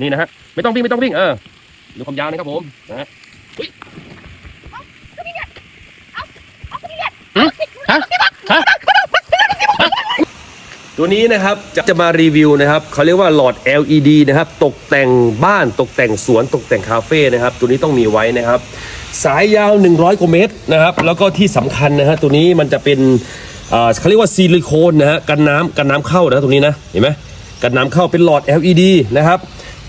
นี่นะฮะไม่ต้องวิ่งไม่ต้องวิ่งเออดูความยาวนะครับผมนะฮะอุ๊ยหืมฮะฮะตัวนี้นะครับจะจะมารีวิวนะครับเขาเรียกว่าหลอด LED นะครับ ตกแต่งบ้านตกแต่งสวนตกแต่งคาเฟ่นะครับ ตัวนี้ต้องมีไว้นะครับ สายยาว 100กว่าเมตรนะครับ แล้วก็ที่สำคัญนะฮะตัวนี้มันจะเป็นเอ่อเขาเรียกว่าซิลิโคนนะฮะกันน้ำกันน้ำเข้านะตรงนี้นะเห็นไหมกันน้ำเข้าเป็นหลอด LED นะครับ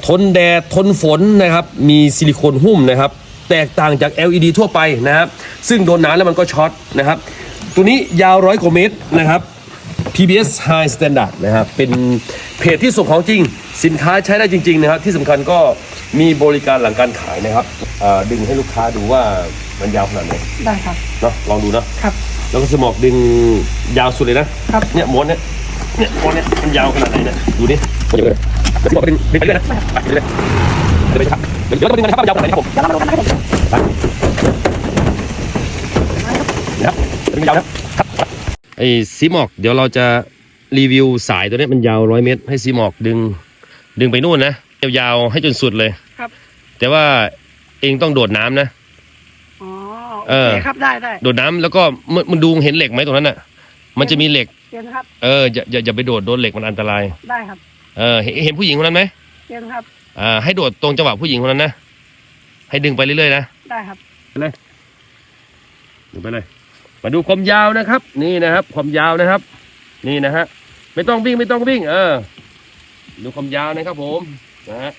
ทนแดดทนฝนนะครับ มีซิลิโคนหุ้มนะครับ แตกต่างจาก LED ทั่วไปนะครับ ซึ่งโดนน้ำแล้วมันก็ช็อตนะครับ ตัวนี้ยาวร้อยกว่าเมตรนะครับ PBS High Standard นะครับ เป็นเพจที่ส่งของจริง สินค้าใช้ได้จริง ๆ นะครับ ที่สำคัญก็มีบริการหลังการขายนะครับเอ่อดึงให้ลูกค้าดูว่ามันยาวขนาดไหนได้ครับเนาะลองดูเนาะครับ แล้วก็สมอกดึงยาวสุดเลยนะครับเนี่ยม้วนเนี่ยเนี่ยม้วนเนี่ยมันยาวขนาดไหนเนี่ยดูดิ ม้วนอยู่เลยเดี๋ยวสมอกดึงดึงไปเรื่อยนะไปเรื่อยๆเดี๋ยวไปครับเดี๋ยวเราไปดึงกันนะครับว่ายาวขนาดไหนครับผมเดี๋ยวเรามาดูกันนะครับผมไปนะครับดึงยาวนะครับไอ้ซีหมอกเดี๋ยวเราจะรีวิวสายตัวเนี้ยมันยาวร้อยเมตร ให้ซีหมอกดึง ดึงไปนู่นนะยาวๆให้จนสุดเลยครับ แต่ว่าเองต้องโดดน้ำนะอ๋อเอโออเคครับได้ได้โดดน้ำแล้วก็มันมันดูเห็นเหล็กไหมตรงนั้นอะ มันจะมีเหล็กเจนครับเอออย่าอย่าอย่าไปโดดโดนเหล็กมันอันตรายได้ครับ เออเห็นเห็นผู้หญิงคนนั้นไหมเจนครับ อ่าให้โดดตรงจังหวะผู้หญิงคนนั้นนะให้ดึงไปเรื่อยๆนะได้ครับดึงไปเลย มาดูความยาวนะครับ นี่นะครับ ความยาวนะครับ นี่นะฮะไม่ต้องวิ่งไม่ต้องวิ่ง เออ ดูความยาวนะครับ ผมนะฮะ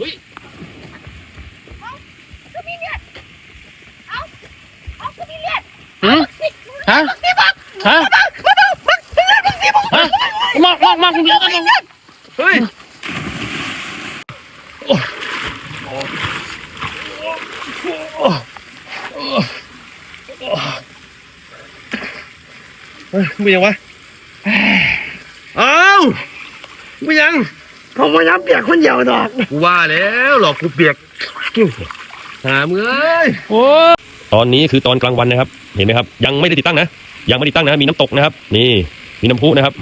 อุ้ยหืมฮะฮะฮะมากมากมากเยอะกัน เฮ้ยเฮ้ยมึงยังวะอ้าวมึงยังผมพยายามเปียกคนเดียวดอกกูว่าแล้วหลอกกูเปียกหามึงเอ้ยโอ้ตอนนี้คือตอนกลางวันนะครับ เห็นไหมครับ ยังไม่ได้ติดตั้งนะ ยังไม่ได้ติดตั้งนะ มีน้ำตกนะครับ นี่ มีน้ำพุนะครับ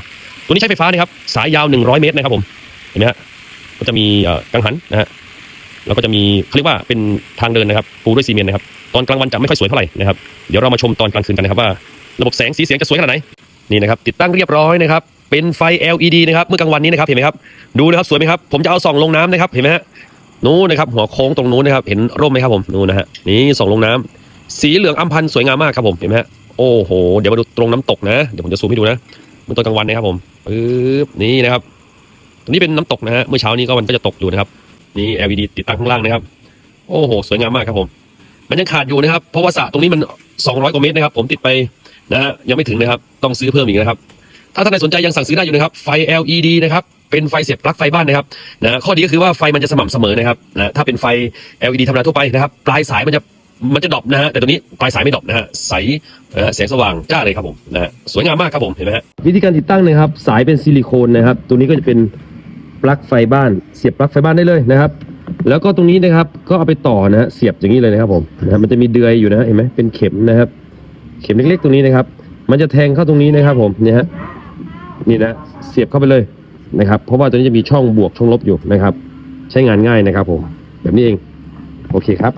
ตัวนี้ใช้ไฟฟ้านะครับ สายยาว 100 เมตรนะครับผม เห็นไหมฮะ ก็จะมีกังหันนะฮะ แล้วก็จะมีเขาเรียกว่าเป็นทางเดินนะครับปูด้วยซีเมนต์นะครับ ตอนกลางวันจะไม่ค่อยสวยเท่าไหร่นะครับ เดี๋ยวเรามาชมตอนกลางคืนกันนะครับว่า ระบบแสงสีเสียงจะสวยขนาดไหน นี่นะครับ ติดตั้งเรียบร้อยนะครับ เป็นไฟ LED นะครับ เมื่อกลางวันนี้นะครับ เห็นไหมครับ ดูนะครับสวยไหมครับ ผมจะเอาส่องลงน้ำนะครับ เห็นไหมฮะ นู้นนะครับ หัวโค้งตรงนู้นนะครับ เห็นร่มไหมครับผม นู้นนะฮะ นี่ส่องลงน้ำสีเหลืองอัมพันธ์สวยงามมากครับผม เห็นไหมฮะ โอ้โห เดี๋ยวมาดูตรงน้ำตกนะ เดี๋ยวผมจะซูมให้ดูนะ เมื่อตอนกลางวันนะครับผมปึ๊บนี่นะครับตรงนี้เป็นน้ำตกนะฮะเมื่อเช้านี้ก็มันก็จะตกอยู่นะครับ นี่ LED ติดตั้งข้างล่างนะครับ โอ้โห สวยงามมากครับผม มันยังขาดอยู่นะครับ เพราะว่าสระตรงนี้มัน 200 กว่าเมตรนะครับ ผมติดไปนะฮะยังไม่ถึงนะครับ ต้องซื้อเพิ่มอีกนะครับ ถ้าท่านใดสนใจยังสั่งซื้อได้อยู่นะครับ ไฟ LED นะครับเป็นไฟเสียบปลั๊กไฟบ้านนะครับนะข้อดีก็คือว่าไฟมันจะสม่ำเสมอนะครับนะถ้าเป็นไฟ LED ธรรมดาทั่วไปนะครับ ปลายสายมันจะ มันจะดรอปนะฮะแต่ตัวนี้ปลายสายไม่ดรอปนะฮะใสนะฮะแสงสว่างจ้าเลยครับผมนะฮะสวยงามมากครับผมเห็นไหมฮะวิธีการติดตั้งนะครับ สายเป็นซิลิโคนนะครับ ตัวนี้ก็จะเป็นปลั๊กไฟบ้าน เสียบปลั๊กไฟบ้านได้เลยนะครับ แล้วก็ตรงนี้นะครับก็เอาไปต่อนะฮะเสียบอย่างนี้เลยนะครับผมนะฮะมันจะมีเดือยอยู่นะฮะเห็นไหมเป็นเข็มนะครับ เข็มเล็กๆตรงนี้นะครับ มันจะแทงเข้าตรงนี้นะครับ ผมเนี่ยฮะนี่นะเสียบเข้าไปเลยนะครับ เพราะว่าตัวนี้จะมีช่องบวกช่องลบอยู่นะครับ ใช้งานง่ายนะครับ ผมแบบนี้เอง โอเคครับ